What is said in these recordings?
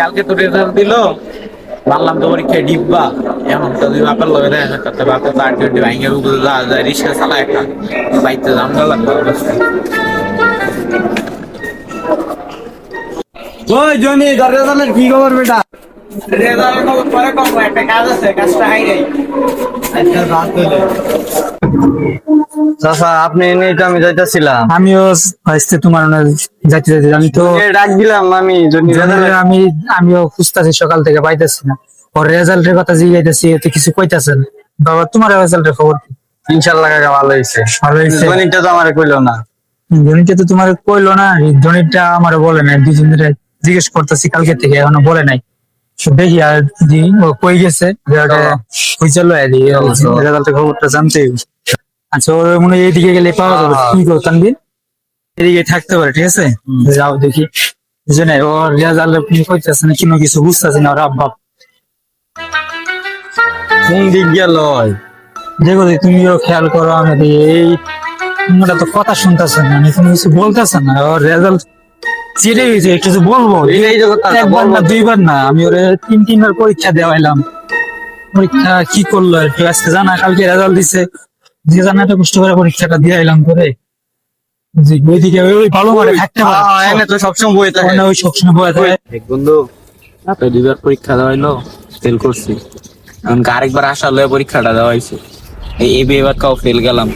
কালকে তো রেজাল্ট দিল। মানলাম তো পরীক্ষায় ডিব্বা। এখন তো দুই বাপের লগে দেখা করতে বাপের তো আটকে উঠে ভাঙে উপরে যা যায় রিক্সা চালা একটা। বাইতে জামটা লাগবে ওই জনি দরজা চালের কি খবর বেটা? রেজাল্ট পরে কম একটা কাজ আছে কাজটা হাই নাই চাচা আপনি নেই তো আমি যাইতেছিলাম। আমিও আসতে তোমার যাইতে যাইতে আমি তো। ডাক দিলাম আমি আমি আমিও খুঁজতেছি সকাল থেকে পাইতেছি না। ওর রেজাল্টের কথা জিজ্ঞাইতেছি এতে কিছু কইতাছেন বাবা তোমার রেজাল্টের খবর কি? ইনশাল্লাহ কাকা ভালো হয়েছে ভালো হয়েছে জনিটা তো আমার কইলো না। ধনীটা তো তোমার কইলো না ধনীটা আমার বলে নাই। দুজন ধরে জিজ্ঞেস করতেছি কালকে থেকে এখনও বলে নাই। দেখি আর কই গেছে রেজাল্টের খবরটা জানতে। আচ্ছা ওর মনে হয় এইদিকে গেলে পাওয়া যাবে। কি করো তানবির এদিকে থাকতে পারে ঠিক আছে? যাও দেখি। বুঝে ওর রেজাল্ট কইতেছে না কোনো কিছু বুঝতেছে না ওর কোন দিক গেল দেখো যে তুমিও খেয়াল করো আমাদের এই তোমরা তো কথা শুনতেছে না কোনো কিছু বলতেছে না ওর রেজাল্ট হয়েছে একটু যে বলব। একবার না। দুইবার না আমি ওরে তিন তিনবার পরীক্ষা দেওয়াইলাম। পরীক্ষা কি করল একটু আজকে জানা কালকে রেজাল্ট দিছে। যে জানা একটা কষ্ট করে পরীক্ষাটা দিয়ে আইলাম করে যে ওইদিকে ওই ভালো করে থাকতে হ্যাঁ, পারে তো সবসময় বই থাকে। ওখানে ওই সবসময় বয়ে থাকে। বন্ধু তো দুইবার পরীক্ষা দেওয়া ফেল করছি। এখন আরেকবার আসা লয়ে পরীক্ষাটা দেওয়া এই এবি এবার কাউ ফেল গেলাম।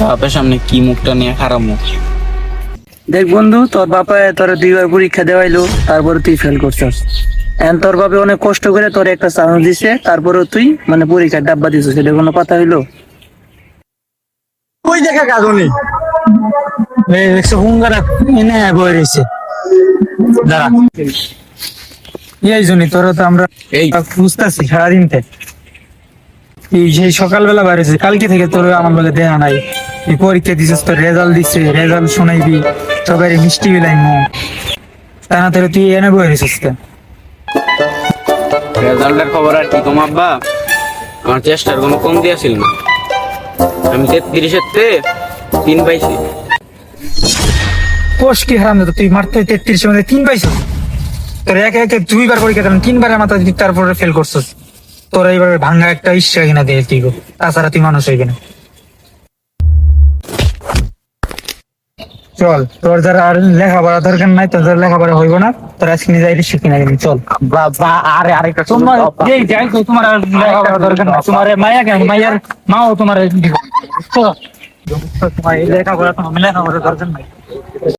বাপের সামনে কি মুখটা নিয়ে খারাপ মুখ? দেখ বন্ধু তোর বাবা তোর দুইবার পরীক্ষা দেওয়াইলো তারপরে তুই ফেল করছিস। এখন তোর বাপে অনেক কষ্ট করে তোর একটা চান্স দিছে তারপরে তুই মানে পরীক্ষার ডাব্বা দিছিস সেটা কোনো কথা হইল? দেখা দেখছ হুঙ্গারা এনে বয়ে রয়েছে। দাঁড়া। এই জন্যই তোরা তো আমরা এই। বুঝতেছি এই সেই সকালবেলা বাইরেছে কালকে থেকে তোর আমার লগে দেয়া নাই। এই পরীক্ষা দিছিস তোর রেজাল্ট দিছে রেজাল্ট শোনাইবি সবাই মিষ্টি বিলাইম তা না তোরা তুই এনে বয়ে রয়েছিস রেজাল্টের খবর আর কি কম আব্বা আমার চেষ্টার কোনো কম দিয়েছিল না। আমি তেত্রিশের তে তিন পাইছি। কোষ কি হারাম তো তুই মারতে তেত্রিশ মধ্যে তিন পাইছিস তোর একে একে দুইবার পরীক্ষা দিলাম তিনবারের মাথা দিবি তারপরে ফেল করছিস তোর এইবার ভাঙ্গা একটা ইচ্ছা কিনা দিয়ে তুই তাছাড়া তুই মানুষ হইবি না। চল তোর যারা আর লেখাপড়া দরকার নাই তোর যারা লেখাপড়া হইব না তোর আজকে নিজে আইডি শিখি না কিন্তু চল। বাবা আরে আরেকটা তোমার এই যাই তো তোমার লেখাপড়া দরকার নাই তোমার মায়া কেন? মায়ার মাও তোমার দিব চল। তোমার এই লেখাপড়া তোমার লেখাপড়া দরকার নাই